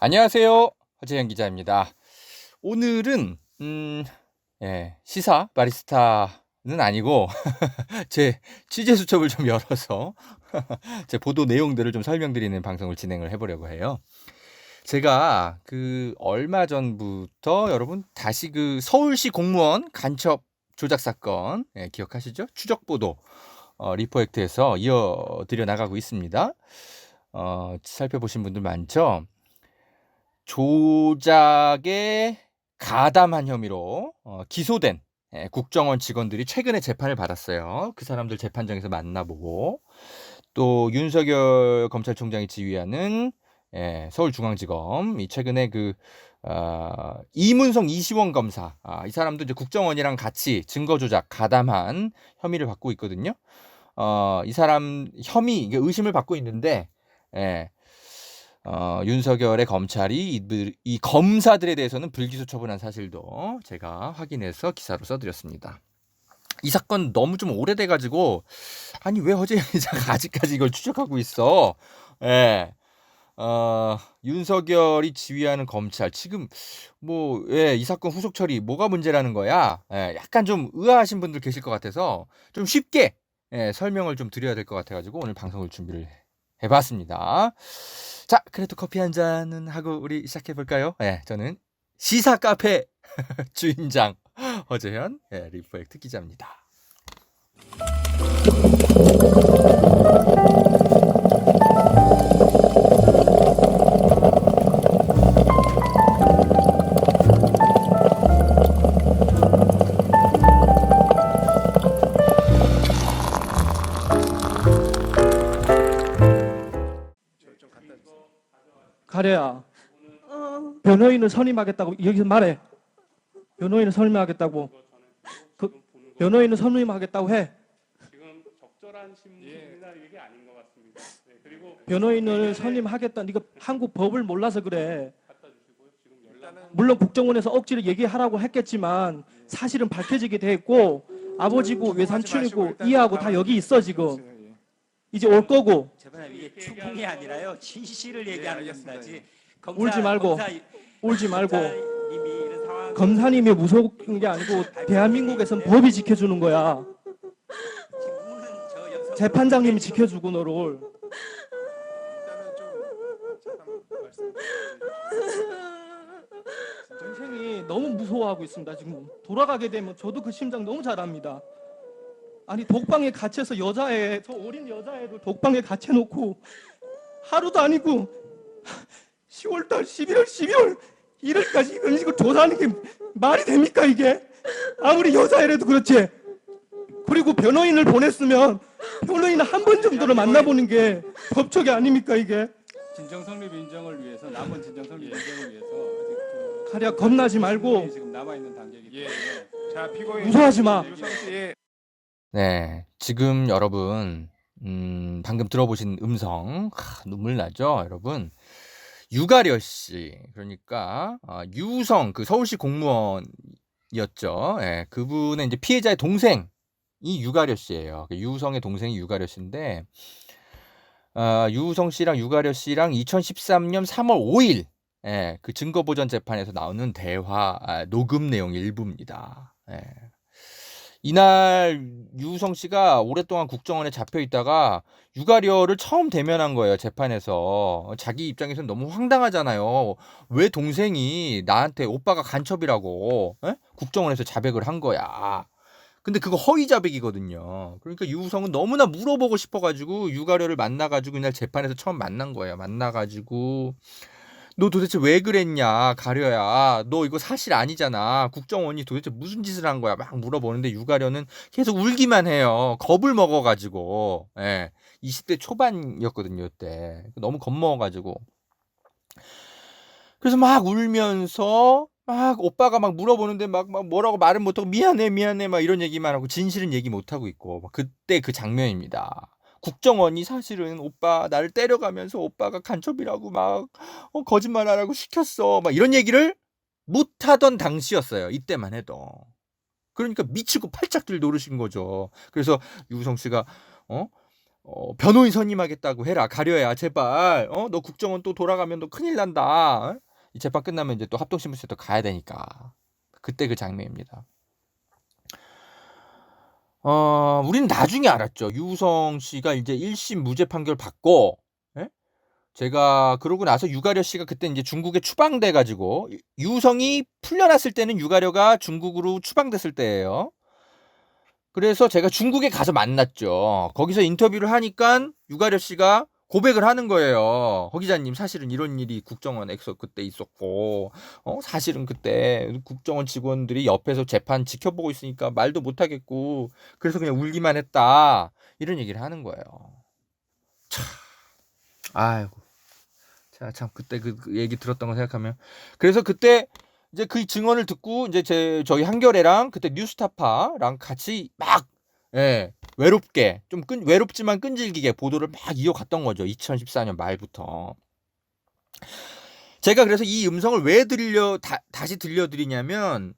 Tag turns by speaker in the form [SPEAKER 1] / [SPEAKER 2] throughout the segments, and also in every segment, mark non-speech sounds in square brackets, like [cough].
[SPEAKER 1] 안녕하세요. 허재현 기자입니다. 오늘은 음, 예, 시사 바리스타는 아니고 [laughs] 제 취재 수첩을 좀 열어서 [laughs] 제 보도 내용들을 좀 설명드리는 방송을 진행을 해보려고 해요. 제가 그 얼마 전부터 여러분 다시 그 서울시 공무원 간첩 조작 사건 예, 기억하시죠? 추적 보도 어, 리포액트에서 이어드려 나가고 있습니다. 어, 살펴보신 분들 많죠? 조작에 가담한 혐의로 어, 기소된 예, 국정원 직원들이 최근에 재판을 받았어요. 그 사람들 재판장에서 만나보고 또 윤석열 검찰총장이 지휘하는 예, 서울중앙지검 이 최근에 그 어, 이문성 이시원 검사 아, 이 사람도 이제 국정원이랑 같이 증거 조작 가담한 혐의를 받고 있거든요. 어, 이 사람 혐의 의심을 받고 있는데 예, 어, 윤석열의 검찰이 이, 이 검사들에 대해서는 불기소 처분한 사실도 제가 확인해서 기사로 써드렸습니다. 이 사건 너무 좀 오래돼 가지고 아니 왜 허재영 기자가 [laughs] 아직까지 이걸 추적하고 있어? 예. 어, 윤석열이 지휘하는 검찰 지금 뭐 예, 이 사건 후속 처리 뭐가 문제라는 거야? 예, 약간 좀 의아하신 분들 계실 것 같아서 좀 쉽게 예, 설명을 좀 드려야 될 것 같아 가지고 오늘 방송을 준비를 해봤습니다. 자, 그래도 커피 한 잔은 하고 우리 시작해 볼까요? 예, 저는 시사 카페 [laughs] 주인장 허재현 예, 리프액트 기자입니다.
[SPEAKER 2] 어,
[SPEAKER 3] 변호인을 선임하겠다고 여기서 말해. 변호인을 선임하겠다고. 그 변호인을 선임하겠다고 해.
[SPEAKER 4] 지금 적절한 신문이나 이게 아닌 것 같습니다. 네, 그리고
[SPEAKER 3] 변호인을 선임하겠다. 이거 한국 법을 몰라서 그래. 물론 국정원에서 억지로 얘기하라고 했겠지만 사실은 밝혀지게 됐고 아버지고 외삼촌이고 이하고 다 여기 있어 지금. 이제 올 거고
[SPEAKER 2] 이게 추궁이 아니라요. 진실을 얘기하는 겁니다지
[SPEAKER 3] 울지 말고, 울지 말고.
[SPEAKER 2] 검사님이 이런 상황
[SPEAKER 3] 검사님이 무서운 게 아니고 대한민국에선 법이 지켜주는 거야. 재판장님이 지켜주고 너를. 동생이 너무 무서워하고 있습니다. 지금. 돌아가게 되면 저도 그 심장 너무 잘 압니다. 아니 독방에 갇혀서 여자애 저 어린 여자애를 독방에 갇혀놓고 하루도 아니고 10월달 11월 12월 1일까지 이런 식으로 조사하는 게 말이 됩니까 이게? 아무리 여자애라도 그렇지. 그리고 변호인을 보냈으면 변호인 한 번 정도를 만나보는 게 법적이 아닙니까 이게?
[SPEAKER 5] 진정 성립 인정을 위해서 남은 진정 성립 인정을 위해서 아직 그
[SPEAKER 3] 가랴 겁나지 말고.
[SPEAKER 5] 지금 남아 있는 단계이기
[SPEAKER 6] 예.
[SPEAKER 5] 때문에.
[SPEAKER 6] 자 피고인.
[SPEAKER 3] 무서워하지 마.
[SPEAKER 6] 유성 씨
[SPEAKER 1] 네, 지금 여러분 음, 방금 들어보신 음성 하, 눈물 나죠, 여러분. 유가려 씨, 그러니까 어, 유성 그 서울시 공무원이었죠. 예, 그분의 이제 피해자의 동생이 유가려 씨예요. 그 유성의 동생이 유가려 씨인데 어, 유성 씨랑 유가려 씨랑 2013년 3월 5일 예, 그 증거보전 재판에서 나오는 대화 아, 녹음 내용 일부입니다. 예. 이날 유성 씨가 오랫동안 국정원에 잡혀 있다가 유가려를 처음 대면한 거예요 재판에서. 자기 입장에서는 너무 황당하잖아요. 왜 동생이 나한테 오빠가 간첩이라고 에? 국정원에서 자백을 한 거야. 근데 그거 허위 자백이거든요. 그러니까 유성은 너무나 물어보고 싶어가지고 유가려를 만나가지고 이날 재판에서 처음 만난 거예요. 만나가지고 너 도대체 왜 그랬냐? 가려야. 너 이거 사실 아니잖아. 국정원이 도대체 무슨 짓을 한 거야? 막 물어보는데 유가려는 계속 울기만 해요. 겁을 먹어가지고. 예. 20대 초반이었거든요 그때. 너무 겁먹어가지고. 그래서 막 울면서 막 오빠가 막 물어보는데 막, 막 뭐라고 말은 못하고 미안해 미안해 막 이런 얘기만 하고 진실은 얘기 못하고 있고. 막 그때 그 장면입니다 국정원이 사실은 오빠 나를 때려가면서 오빠가 간첩이라고 막 어, 거짓말하라고 시켰어 막 이런 얘기를 못하던 당시였어요 이때만 해도 그러니까 미치고 팔짝 들 노르신 거죠 그래서 유성 씨가 어 어, 변호인 선임하겠다고 해라. 가려야 제발. 어, 너 국정원 또 돌아가면 너 큰일 난다. 어? 이 재판 끝나면 이제 또 합동신문센터 가야 되니까. 그때 그 장면입니다. 어, 우리는 나중에 알았죠. 유성 씨가 이제 1 심 무죄 판결 받고, 예? 제가 그러고 나서 유가려 씨가 그때 이제 중국에 추방돼 가지고 유성이 풀려났을 때는 유가려가 중국으로 추방됐을 때예요. 그래서 제가 중국에 가서 만났죠. 거기서 인터뷰를 하니까 유가려 씨가 고백을 하는 거예요. 허 기자님 사실은 이런 일이 국정원에서 그때 있었고 어 사실은 그때 국정원 직원들이 옆에서 재판 지켜보고 있으니까 말도 못 하겠고 그래서 그냥 울기만 했다. 이런 얘기를 하는 거예요. 참. 아이고. 제가 참 그때 그, 그 얘기 들었던 거 생각하면 그래서 그때 이제 그 증언을 듣고 이제 제 저희 한결애랑 그때 뉴스타파랑 같이 막 예, 외롭게 좀 끈, 외롭지만 끈질기게 보도를 막 이어갔던 거죠. 2014년 말부터. 제가 그래서 이 음성을 왜 들려 다, 다시 들려드리냐면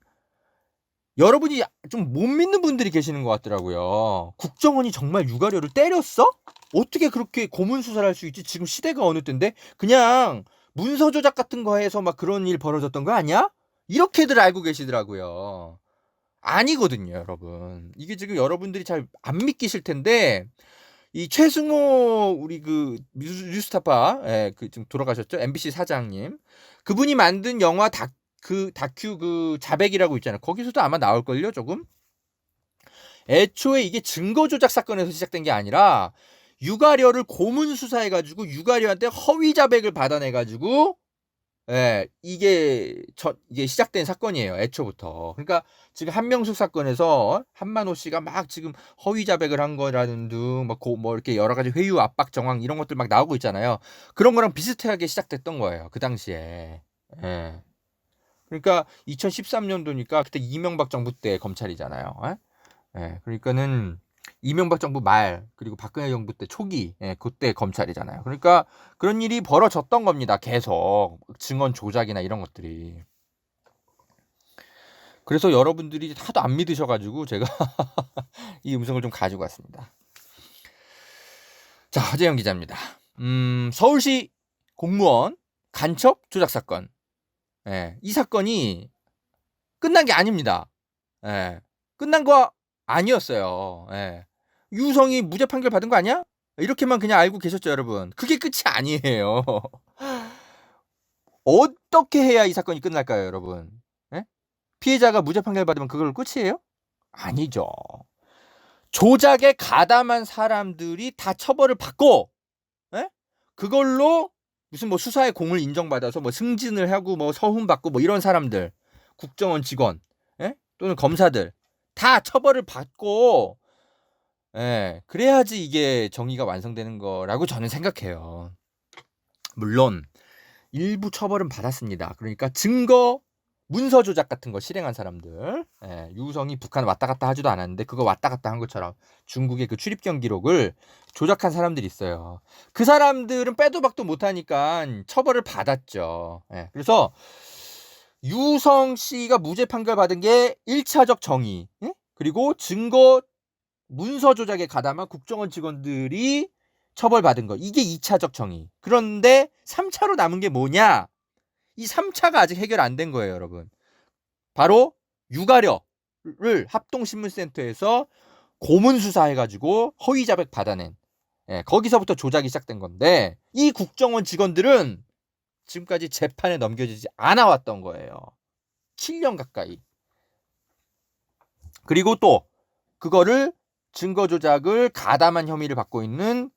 [SPEAKER 1] 여러분이 좀 못 믿는 분들이 계시는 것 같더라고요. 국정원이 정말 유가려를 때렸어? 어떻게 그렇게 고문 수사를 할 수 있지? 지금 시대가 어느 때인데 그냥 문서 조작 같은 거 해서 막 그런 일 벌어졌던 거 아니야? 이렇게들 알고 계시더라고요. 아니거든요, 여러분. 이게 지금 여러분들이 잘 안 믿기실 텐데 이 최승호 우리 그 뉴스- 뉴스타파 예, 그 지금 돌아가셨죠? MBC 사장님. 그분이 만든 영화 다, 그 다큐 그 자백이라고 있잖아요. 거기서도 아마 나올 걸요, 조금. 애초에 이게 증거 조작 사건에서 시작된 게 아니라 유가려를 고문 수사해 가지고 유가려한테 허위 자백을 받아내 가지고 예, 이게 저 이게 시작된 사건이에요. 애초부터. 그러니까 지금 한명숙 사건에서 한만호 씨가 막 지금 허위 자백을 한 거라는 둥막뭐 이렇게 여러 가지 회유 압박 정황 이런 것들 막 나오고 있잖아요. 그런 거랑 비슷하게 시작됐던 거예요. 그 당시에. 예. 그러니까 2013년도니까 그때 이명박 정부 때 검찰이잖아요. 예? 예. 그러니까는 이명박 정부 말 그리고 박근혜 정부 때 초기 예, 그때 검찰이잖아요. 그러니까 그런 일이 벌어졌던 겁니다. 계속 증언 조작이나 이런 것들이. 그래서 여러분들이 하도 안 믿으셔가지고 제가 [laughs] 이 음성을 좀 가지고 왔습니다. 자, 하재영 기자입니다. 음, 서울시 공무원 간첩 조작 사건. 예, 이 사건이 끝난 게 아닙니다. 예, 끝난 거 아니었어요. 예. 유성이 무죄 판결 받은 거 아니야? 이렇게만 그냥 알고 계셨죠, 여러분. 그게 끝이 아니에요. [laughs] 어떻게 해야 이 사건이 끝날까요, 여러분? 예? 피해자가 무죄 판결 받으면 그걸 끝이에요? 아니죠. 조작에 가담한 사람들이 다 처벌을 받고, 예? 그걸로 무슨 뭐 수사의 공을 인정받아서 뭐 승진을 하고 뭐 서훈 받고 뭐 이런 사람들, 국정원 직원, 예? 또는 검사들 다 처벌을 받고, 예, 그래야지 이게 정의가 완성되는 거라고 저는 생각해요. 물론 일부 처벌은 받았습니다. 그러니까 증거 문서 조작 같은 거 실행한 사람들, 예, 유성이 북한 왔다 갔다 하지도 않았는데 그거 왔다 갔다 한 것처럼 중국의 그 출입경 기록을 조작한 사람들이 있어요. 그 사람들은 빼도 박도 못하니까 처벌을 받았죠. 예, 그래서 유성 씨가 무죄 판결 받은 게 1차적 정의, 예? 그리고 증거 문서 조작에 가담한 국정원 직원들이 처벌받은 거. 이게 2차적 정의. 그런데 3차로 남은 게 뭐냐? 이 3차가 아직 해결 안 된 거예요, 여러분. 바로 유가려를 합동신문센터에서 고문 수사해가지고 허위 자백 받아낸. 예, 거기서부터 조작이 시작된 건데 이 국정원 직원들은 지금까지 재판에 넘겨지지 않아 왔던 거예요. 7년 가까이. 그리고 또 그거를 증거 조작을 가담한 혐의를 받고 있는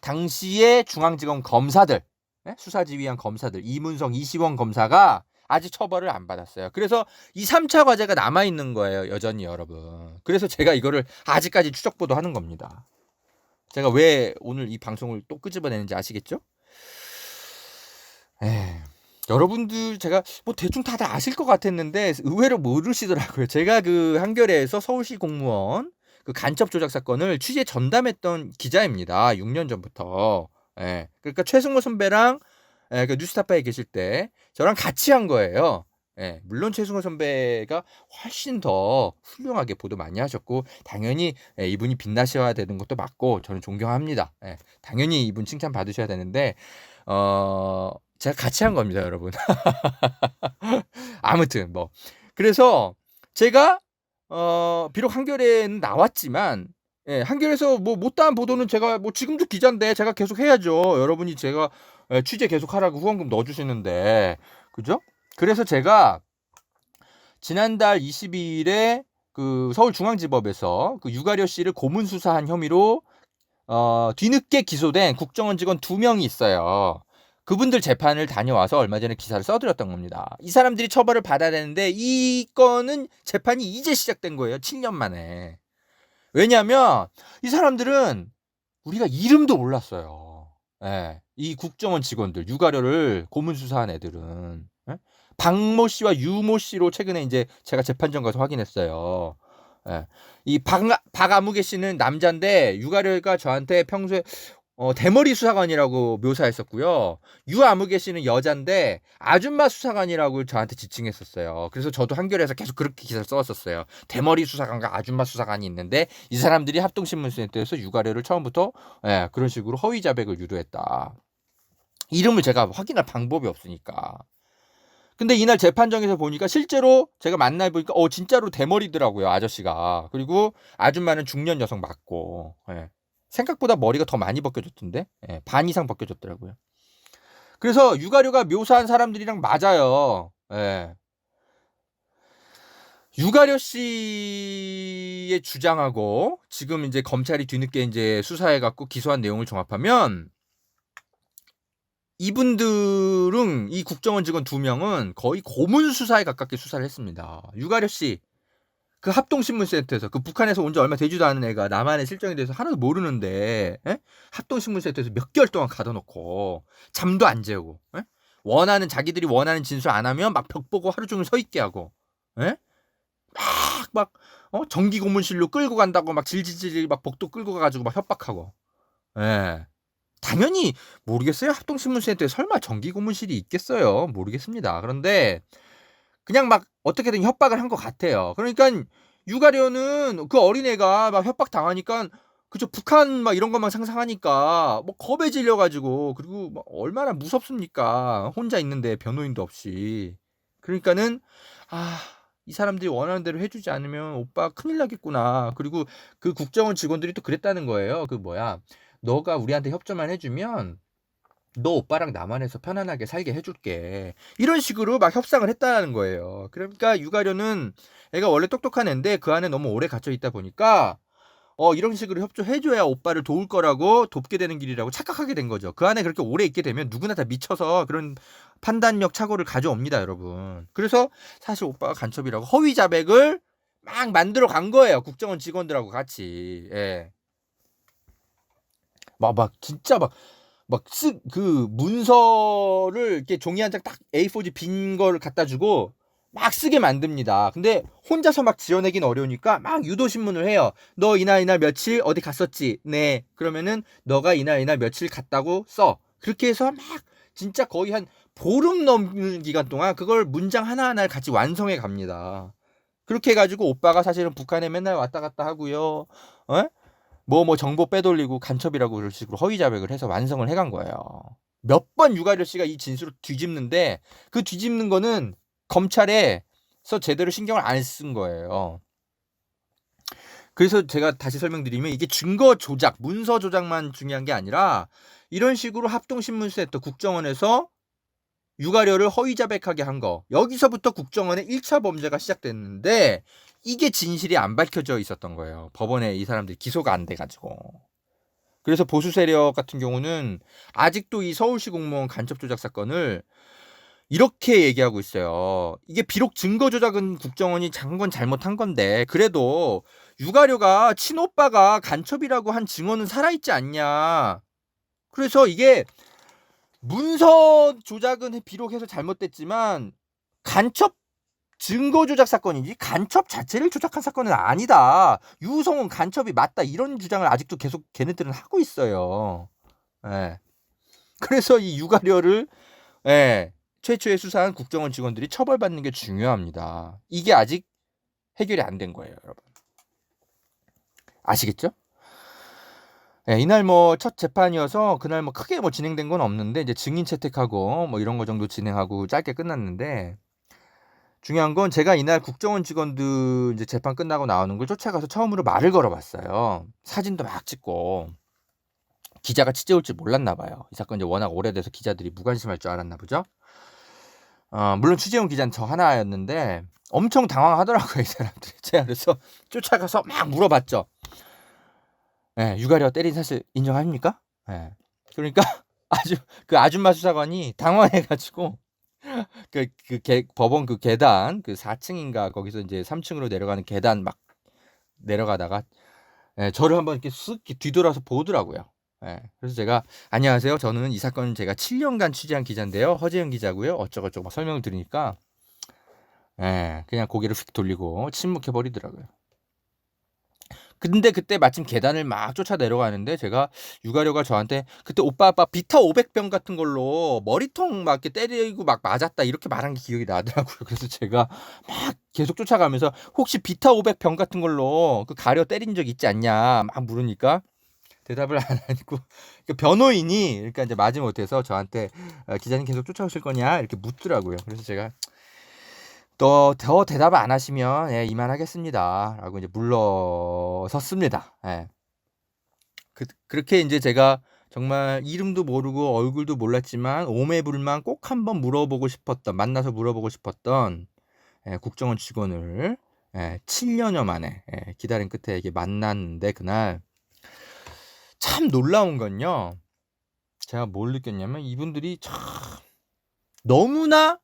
[SPEAKER 1] 당시의 중앙지검 검사들, 예? 수사지휘한 검사들, 이문성, 이시원 검사가 아직 처벌을 안 받았어요. 그래서 이 3차 과제가 남아 있는 거예요, 여전히 여러분. 그래서 제가 이거를 아직까지 추적 보도하는 겁니다. 제가 왜 오늘 이 방송을 또 끄집어내는지 아시겠죠? 에 여러분들 제가 뭐 대충 다들 아실 것 같았는데 의외로 모르시더라고요. 제가 그 한겨레에서 서울시 공무원 그 간첩 조작 사건을 취재 전담했던 기자입니다. 6년 전부터. 예. 그러니까 최승호 선배랑 예, 그 뉴스타파에 계실 때 저랑 같이 한 거예요. 예, 물론 최승호 선배가 훨씬 더 훌륭하게 보도 많이 하셨고 당연히 예, 이분이 빛나셔야 되는 것도 맞고 저는 존경합니다. 예, 당연히 이분 칭찬 받으셔야 되는데 어 제가 같이 한 겁니다, 여러분. [laughs] 아무튼 뭐 그래서 제가 어 비록 한겨레는 나왔지만 예, 한겨레에서 뭐 못다한 보도는 제가 뭐 지금도 기자인데 제가 계속 해야죠. 여러분이 제가 예, 취재 계속 하라고 후원금 넣어주시는데 그죠? 그래서 제가 지난달 22일에 그 서울중앙지법에서 그 유가려 씨를 고문 수사한 혐의로 어, 뒤늦게 기소된 국정원 직원 두 명이 있어요. 그분들 재판을 다녀와서 얼마 전에 기사를 써드렸던 겁니다. 이 사람들이 처벌을 받아야 되는데 이 건은 재판이 이제 시작된 거예요. 7년 만에. 왜냐하면 이 사람들은 우리가 이름도 몰랐어요. 예, 이 국정원 직원들 유가려를 고문 수사한 애들은 예? 박모 씨와 유모 씨로 최근에 이제 제가 재판정 가서 확인했어요. 예. 이 박, 박아무개 씨는 남자인데 유가려가 저한테 평소에 어, 대머리 수사관이라고 묘사했었고요. 유아무개 씨는 여잔데 아줌마 수사관이라고 저한테 지칭했었어요. 그래서 저도 한겨레에서 계속 그렇게 기사를 써왔었어요. 대머리 수사관과 아줌마 수사관이 있는데 이 사람들이 합동신문센터에서 유가려를 처음부터 예, 그런 식으로 허위 자백을 유도했다. 이름을 제가 확인할 방법이 없으니까. 근데 이날 재판정에서 보니까 실제로 제가 만나 보니까 어 진짜로 대머리더라고요 아저씨가 그리고 아줌마는 중년 여성 맞고 예. 생각보다 머리가 더 많이 벗겨졌던데 예, 반 이상 벗겨졌더라고요. 그래서 유가료가 묘사한 사람들이랑 맞아요. 예. 유가려 씨의 주장하고 지금 이제 검찰이 뒤늦게 이제 수사해 갖고 기소한 내용을 종합하면 이분들은 이 국정원 직원 두 명은 거의 고문 수사에 가깝게 수사를 했습니다. 유가려 씨, 그 합동신문센터에서 그 북한에서 온 지 얼마 되지도 않은 애가 남한의 실정에 대해서 하나도 모르는데 에? 합동신문센터에서 몇 개월 동안 가둬놓고 잠도 안 재우고 에? 원하는 자기들이 원하는 진술 안 하면 막 벽 보고 하루 종일 서 있게 하고 에? 막 막 어? 정기 고문실로 끌고 간다고 막 질질질 막 복도 끌고 가가지고 막 협박하고 예. 당연히 모르겠어요. 합동신문센터에 설마 정기 고문실이 있겠어요? 모르겠습니다. 그런데 그냥 막 어떻게든 협박을 한 것 같아요. 그러니까 유가려는 그 어린애가 막 협박 당하니까 그저 북한 막 이런 것만 상상하니까 뭐 겁에 질려가지고 그리고 뭐 얼마나 무섭습니까? 혼자 있는데 변호인도 없이 그러니까는 아. 이 사람들이 원하는 대로 해주지 않으면 오빠 큰일 나겠구나. 그리고 그 국정원 직원들이 또 그랬다는 거예요. 그 뭐야. 너가 우리한테 협조만 해주면 너 오빠랑 남한에서 편안하게 살게 해줄게. 이런 식으로 막 협상을 했다는 거예요. 그러니까 유가려는 애가 원래 똑똑한 애인데 그 안에 너무 오래 갇혀 있다 보니까 어 이런 식으로 협조해줘야 오빠를 도울 거라고 돕게 되는 길이라고 착각하게 된 거죠. 그 안에 그렇게 오래 있게 되면 누구나 다 미쳐서 그런 판단력 착오를 가져옵니다, 여러분. 그래서 사실 오빠가 간첩이라고 허위 자백을 막 만들어 간 거예요. 국정원 직원들하고 같이. 예. 막, 막, 진짜 막, 막, 쓰, 그, 문서를 이렇게 종이 한 장 딱 A4지 빈 거를 갖다 주고 막 쓰게 만듭니다. 근데 혼자서 막 지어내긴 어려우니까 막 유도신문을 해요. 너 이날 이날 며칠 어디 갔었지? 네. 그러면은 너가 이날 이날 며칠 갔다고 써. 그렇게 해서 막 진짜 거의 한 보름 넘는 기간 동안 그걸 문장 하나하나를 같이 완성해 갑니다. 그렇게 해가지고 오빠가 사실은 북한에 맨날 왔다 갔다 하고요. 어? 뭐 뭐 정보 빼돌리고 간첩이라고 그런 식으로 허위 자백을 해서 완성을 해간 거예요. 몇 번 유가려 씨가 이 진술을 뒤집는데 그 뒤집는 거는 검찰에서 제대로 신경을 안 쓴 거예요. 그래서 제가 다시 설명드리면 이게 증거 조작, 문서 조작만 중요한 게 아니라 이런 식으로 합동신문센터 국정원에서 유가려를 허위 자백하게 한 거. 여기서부터 국정원의 1차 범죄가 시작됐는데 이게 진실이 안 밝혀져 있었던 거예요. 법원에 이 사람들이 기소가 안 돼가지고. 그래서 보수 세력 같은 경우는 아직도 이 서울시 공무원 간첩 조작 사건을 이렇게 얘기하고 있어요. 이게 비록 증거 조작은 국정원이 장건 잘못한 건데 그래도 유가려가 친오빠가 간첩이라고 한 증언은 살아있지 않냐. 그래서 이게 문서 조작은 비록 해서 잘못됐지만 간첩 증거 조작 사건이지 간첩 자체를 조작한 사건은 아니다. 유성은 간첩이 맞다 이런 주장을 아직도 계속 걔네들은 하고 있어요. 예. 그래서 이 유가려를 예. 최초에 수사한 국정원 직원들이 처벌받는 게 중요합니다. 이게 아직 해결이 안 된 거예요, 여러분. 아시겠죠? 예, 이날 뭐 첫 재판이어서 그날 뭐 크게 뭐 진행된 건 없는데 이제 증인 채택하고 뭐 이런 거 정도 진행하고 짧게 끝났는데 중요한 건 제가 이날 국정원 직원들 이제 재판 끝나고 나오는 걸 쫓아가서 처음으로 말을 걸어봤어요. 사진도 막 찍고 기자가 취재올 줄 몰랐나 봐요. 이 사건 이제 워낙 오래돼서 기자들이 무관심할 줄 알았나 보죠. 어, 물론 취재온 기자는 저 하나였는데 엄청 당황하더라고요 이 사람들이. [laughs] 제가 그래서 쫓아가서 막 물어봤죠. 예, 유가리와 때린 사실 인정합니까? 예. 그러니까 [laughs] 아주 그 아줌마 수사관이 당황해가지고 [laughs] 그, 그 개, 법원 그 계단 그 4층인가 거기서 이제 3층으로 내려가는 계단 막 내려가다가 예, 저를 한번 이렇게 쓱 뒤돌아서 보더라고요. 예, 그래서 제가 안녕하세요. 저는 이 사건 제가 7년간 취재한 기자인데요. 허재영 기자고요. 어쩌고저쩌고 막 설명을 드리니까 예, 그냥 고개를 휙 돌리고 침묵해 버리더라고요. 근데 그때 마침 계단을 막 쫓아 내려가는데 제가 유가려가 저한테 그때 오빠 아빠 비타 500병 같은 걸로 머리통 막 이렇게 때리고 막 맞았다 이렇게 말한 게 기억이 나더라고요. 그래서 제가 막 계속 쫓아가면서 혹시 비타 500병 같은 걸로 그 가려 때린 적 있지 않냐 막 물으니까 대답을 안 하고 그 변호인이 그러니까 이제 마지 못해서 저한테 어, 기자님 계속 쫓아오실 거냐 이렇게 묻더라고요. 그래서 제가 또 더 대답을 안 하시면 예, 이만하겠습니다라고 이제 물러섰습니다. 예. 그, 그렇게 이제 제가 정말 이름도 모르고 얼굴도 몰랐지만 오매불만 꼭 한번 물어보고 싶었던 만나서 물어보고 싶었던 예, 국정원 직원을 예, 7년여 만에 예, 기다린 끝에 이게 만났는데 그날 참 놀라운 건요. 제가 뭘 느꼈냐면 이분들이 참 너무나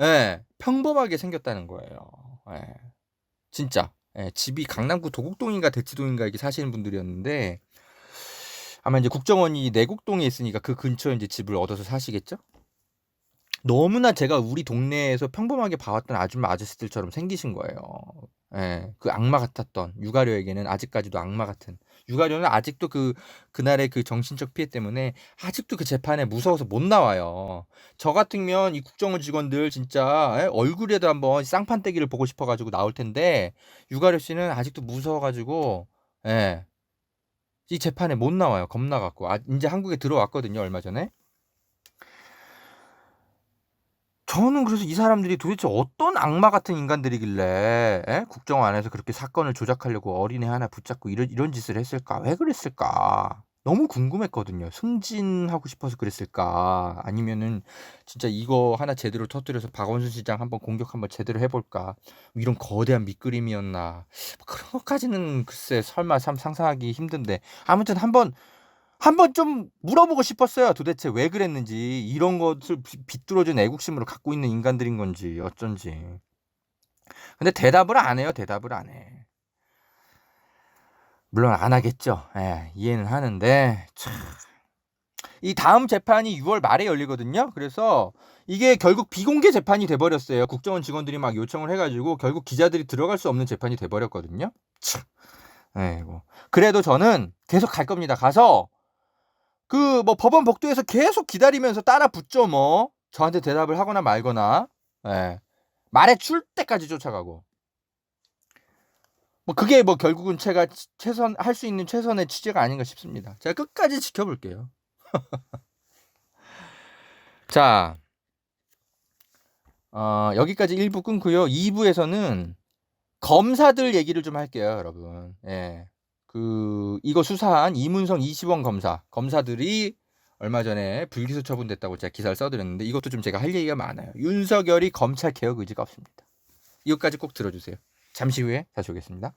[SPEAKER 1] 예, 평범하게 생겼다는 거예요. 예. 진짜. 예, 집이 강남구 도곡동인가 대치동인가 이렇게 사시는 분들이었는데 아마 이제 국정원이 내곡동에 있으니까 그 근처에 이제 집을 얻어서 사시겠죠? 너무나 제가 우리 동네에서 평범하게 봐왔던 아줌마 아저씨들처럼 생기신 거예요. 예, 그 악마 같았던 유가료에게는 아직까지도 악마 같은 유가료는 아직도 그 그날의 그 정신적 피해 때문에 아직도 그 재판에 무서워서 못 나와요. 저 같으면 이 국정원 직원들 진짜 예, 얼굴에도 한번 쌍판떼기를 보고 싶어가지고 나올 텐데 유가료 씨는 아직도 무서워가지고 예, 이 재판에 못 나와요. 겁나 갖고 아, 이제 한국에 들어왔거든요. 얼마 전에. 저는 그래서 이 사람들이 도대체 어떤 악마 같은 인간들이길래 에? 국정원 안에서 그렇게 사건을 조작하려고 어린애 하나 붙잡고 이런 이런 짓을 했을까? 왜 그랬을까? 너무 궁금했거든요. 승진하고 싶어서 그랬을까? 아니면은 진짜 이거 하나 제대로 터뜨려서 박원순 시장 한번 공격 한번 제대로 해볼까? 이런 거대한 밑그림이었나? 그런 것까지는 글쎄 설마 참 상상하기 힘든데 아무튼 한번 한번 좀 물어보고 싶었어요. 도대체 왜 그랬는지 이런 것을 비- 비뚤어진 애국심으로 갖고 있는 인간들인 건지 어쩐지. 근데 대답을 안 해요. 대답을 안 해. 물론 안 하겠죠. 예, 이해는 하는데 참. 이 다음 재판이 6월 말에 열리거든요. 그래서 이게 결국 비공개 재판이 돼 버렸어요. 국정원 직원들이 막 요청을 해 가지고 결국 기자들이 들어갈 수 없는 재판이 돼 버렸거든요. 참. 아이고. 그래도 저는 계속 갈 겁니다. 가서 그 뭐 법원 복도에서 계속 기다리면서 따라 붙죠 뭐. 저한테 대답을 하거나 말거나. 예. 말에 출 때까지 쫓아가고. 뭐 그게 뭐 결국은 제가 치- 최선 할 수 있는 최선의 취재가 아닌가 싶습니다. 제가 끝까지 지켜볼게요. [laughs] 자. 어, 여기까지 1부 끊고요. 2부에서는 검사들 얘기를 좀 할게요 여러분. 예. 그 이거 수사한 이문성 이시원 검사 검사들이 얼마 전에 불기소 처분됐다고 제가 기사를 써드렸는데 이것도 좀 제가 할 얘기가 많아요. 윤석열이 검찰 개혁 의지가 없습니다. 이것까지 꼭 들어주세요. 잠시 후에 다시 오겠습니다.